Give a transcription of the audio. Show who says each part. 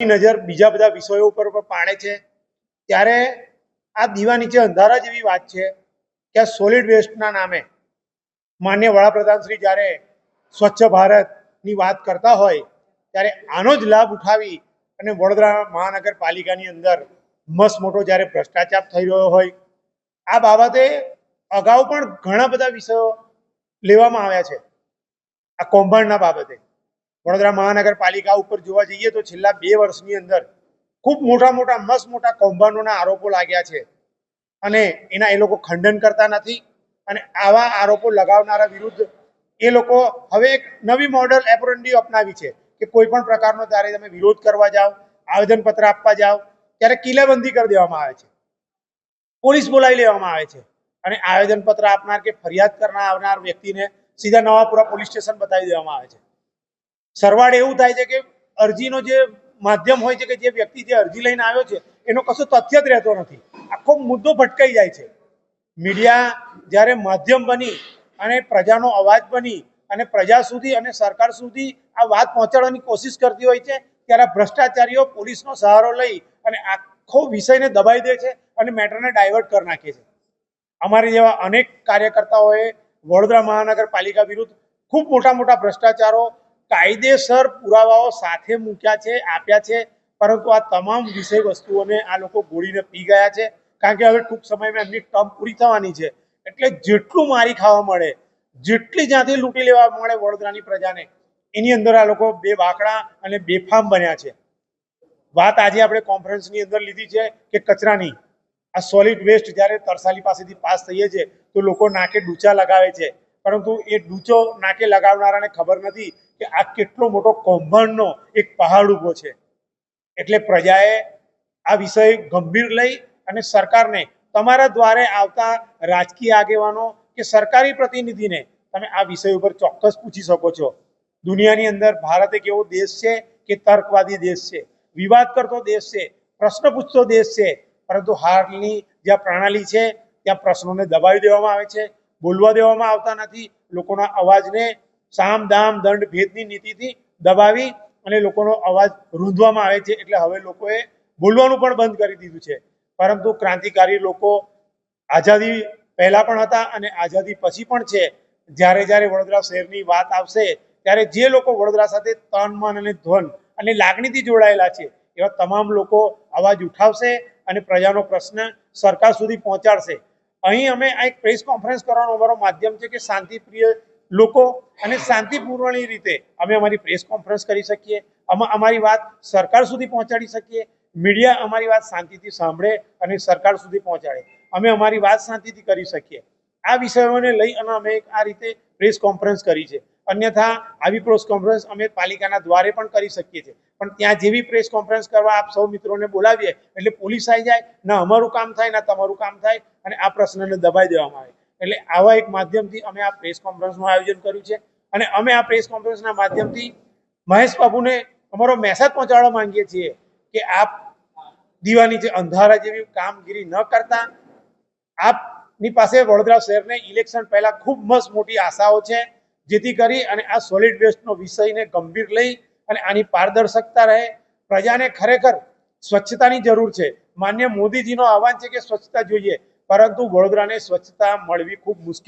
Speaker 1: નજર બીજા બધા વિષયો ઉપર પણ પાડે છે. ત્યારે આ દીવા નીચે અંધારા જેવી વાત છે કે સોલિડ વેસ્ટના નામે માન્ય વડાપ્રધાન શ્રી જ્યારે સ્વચ્છ ભારતની વાત કરતા હોય, ત્યારે આનો જ લાભ ઉઠાવી અને વડોદરા મહાનગરપાલિકાની અંદર મસ્ત મોટો જ્યારે ભ્રષ્ટાચાર થઈ રહ્યો હોય, આ બાબતે અગાઉ પણ ઘણા બધા વિષયો લેવામાં આવ્યા છે. આ કૌભાંડના બાબતે. વડોદરા મહાનગરપાલિકા ઉપર જોવા જઈએ તો છેલ્લા બે વર્ષની અંદર ખૂબ મોટા મોટા, મસ્ત મોટા કૌભાંડોના આરોપો લાગ્યા છે. અને એના એ લોકો ખંડન કરતા નથી અને આવા આરોપો લગાવનારા વિરુદ્ધ એ લોકો હવે એક નવી મોડલ એપ્રોન્ડી અપનાવી છે કે કોઈ પણ પ્રકારનો જ્યારે તમે વિરોધ કરવા જાઓ, આવેદનપત્ર આપવા જાઓ, ત્યારે કિલ્લેબંધી કરી દેવામાં આવે છે. પોલીસ બોલાવી લેવામાં આવે છે. અને આવેદનપત્ર આપનાર કે ફરિયાદ કરનાર આવનાર વ્યક્તિને સીધા નવાપુરા પોલીસ સ્ટેશન બતાવી દેવામાં આવે છે. સરવાળે એવું થાય છે કે અરજીનો જે માધ્યમ હોય છે કે જે વ્યક્તિ જે અરજી લઈને આવ્યો છે, એનો કશો તથ્ય જ રહેતો નથી. આખો મુદ્દો ભટકાઈ જાય છે. મીડિયા જ્યારે માધ્યમ બની અને પ્રજાનો અવાજ બની અને પ્રજા સુધી અને સરકાર સુધી આ વાત પહોંચાડવાની કોશિશ કરતી હોય છે, ત્યારે ભ્રષ્ટાચારીઓ પોલીસનો સહારો લઈ અને આખો વિષયને દબાઈ દે છે અને મેટરને ડાયવર્ટ કરી નાખે છે. અમારી જેવા અનેક કાર્યકર્તાઓએ વડોદરા મહાનગરપાલિકા વિરુદ્ધ ખૂબ મોટા મોટા ભ્રષ્ટાચારો કાયદેસર પુરાવાઓ સાથે મૂક્યા છે, આપ્યા છે. પરંતુ આ તમામ વિષય વસ્તુઓને આ લોકો ગોળીને પી ગયા છે. કારણ કે હવે ટૂંક સમયમાં એમની ટર્મ પૂરી થવાની છે. એટલે જેટલું મારી ખાવા મળે, જેટલી જ્યાંથી લૂંટી લેવા મળે વડોદરાની પ્રજાને, એની અંદર આ લોકો બે વાકડા અને બેફામ બન્યા છે. વાત આજે આપણે કોન્ફરન્સની અંદર લીધી છે કે કચરાની. આ સોલિડ વેસ્ટ જ્યારે તરસાલી પાસેથી પાસ થઈએ છે, તો લોકો નાકે ડૂચા લગાવે છે. પરંતુ એ ડૂચો નાકે લગાવનારાને ખબર નથી કે આ કેટલો મોટો કૌભાંડનો એક પહાડ ઊભો છે. એટલે પ્રજાએ આ વિષય ગંભીર લઈ અને સરકારને તમારા દ્વારે આવતા રાજકીય આગેવાનો કે સરકારી પ્રતિનિધિને તમે આ વિષય ઉપર ચોક્કસ પૂછી શકો છો. દુનિયાની અંદર ભારત એક એવો દેશ છે કે તર્કવાદી દેશ છે વિવાદ કરતો દેશ છે પ્રશ્ન પૂછતો દેશ છે, પરંતુ હાલની જ્યાં પ્રણાલી છે, ત્યાં પ્રશ્નોને દબાવી દેવામાં આવે છે બોલવા દેવામાં આવતા નથી. લોકોના અવાજને સામ દામ દંડ ભેદની નીતિથી દબાવી અને લોકોનો અવાજ રૂંધવામાં આવે છે એટલે હવે લોકોએ બોલવાનું પણ બંધ કરી દીધું છે. પરંતુ ક્રાંતિકારી લોકો આઝાદી પહેલા પણ હતા અને આઝાદી પછી પણ છે. જ્યારે જ્યારે વડોદરા શહેરની વાત આવશે, ત્યારે જે લોકો વડોદરા સાથે તન, મન અને ધન અને લાગણીથી જોડાયેલા છે, એવા તમામ લોકો અવાજ ઉઠાવશે અને પ્રજાનો પ્રશ્ન સરકાર સુધી પહોંચાડશે. અહીં અમે આ એક પ્રેસ કોન્ફરન્સ કરવાનો અમારો માધ્યમ છે કે શાંતિપ્રિય લોકો અને શાંતિપૂર્ણની રીતે અમે અમારી પ્રેસ કોન્ફરન્સ કરી શકીએ. અમે અમારી વાત સરકાર સુધી પહોંચાડી શકીએ. મીડિયા અમારી વાત શાંતિથી સાંભળે અને સરકાર સુધી પહોંચાડે. અમે અમારી વાત શાંતિથી કરી શકીએ. આ વિષયોને લઈ અને અમે આ રીતે પ્રેસ કોન્ફરન્સ કરી છે. અન્યથા આવી પ્રેસ કોન્ફરન્સ અમે પાલિકાના દ્વારે પણ કરી શકીએ છીએ. પણ ત્યાં જેવી પ્રેસ કોન્ફરન્સ કરવા આપ સૌ મિત્રોને બોલાવીએ એટલે પોલીસ આવી જાય, ના અમારું કામ થાય, ના તમારું કામ થાય અને આ પ્રશ્નને દબાઈ દેવામાં આવે. એટલે આવા એક માધ્યમથી અમે આ પ્રેસ કોન્ફરન્સનું આયોજન કર્યું છે અને અમે આ પ્રેસ કોન્ફરન્સના માધ્યમથી મહેશ બાબુને અમારો મેસેજ પહોંચાડવા માંગીએ છીએ કે આપ દીવાની જે અંધારા જેવી કામગીરી ન કરતા. આપની પાસે વડોદરા શહેરને ઇલેક્શન પહેલા ખૂબ મસ્ત મોટી આશાઓ છે. જેથી કરી અને આ સોલિડ વેસ્ટનો વિષયને ગંભીર લઈ અને આની પારદર્શકતા રહે. પ્રજાને ખરેખર સ્વચ્છતાની જરૂર છે. માન્ય મોદીજીનો આહવાન છે કે સ્વચ્છતા જોઈએ, પરંતુ વડોદરાને સ્વચ્છતા મળવી ખૂબ મુશ્કેલ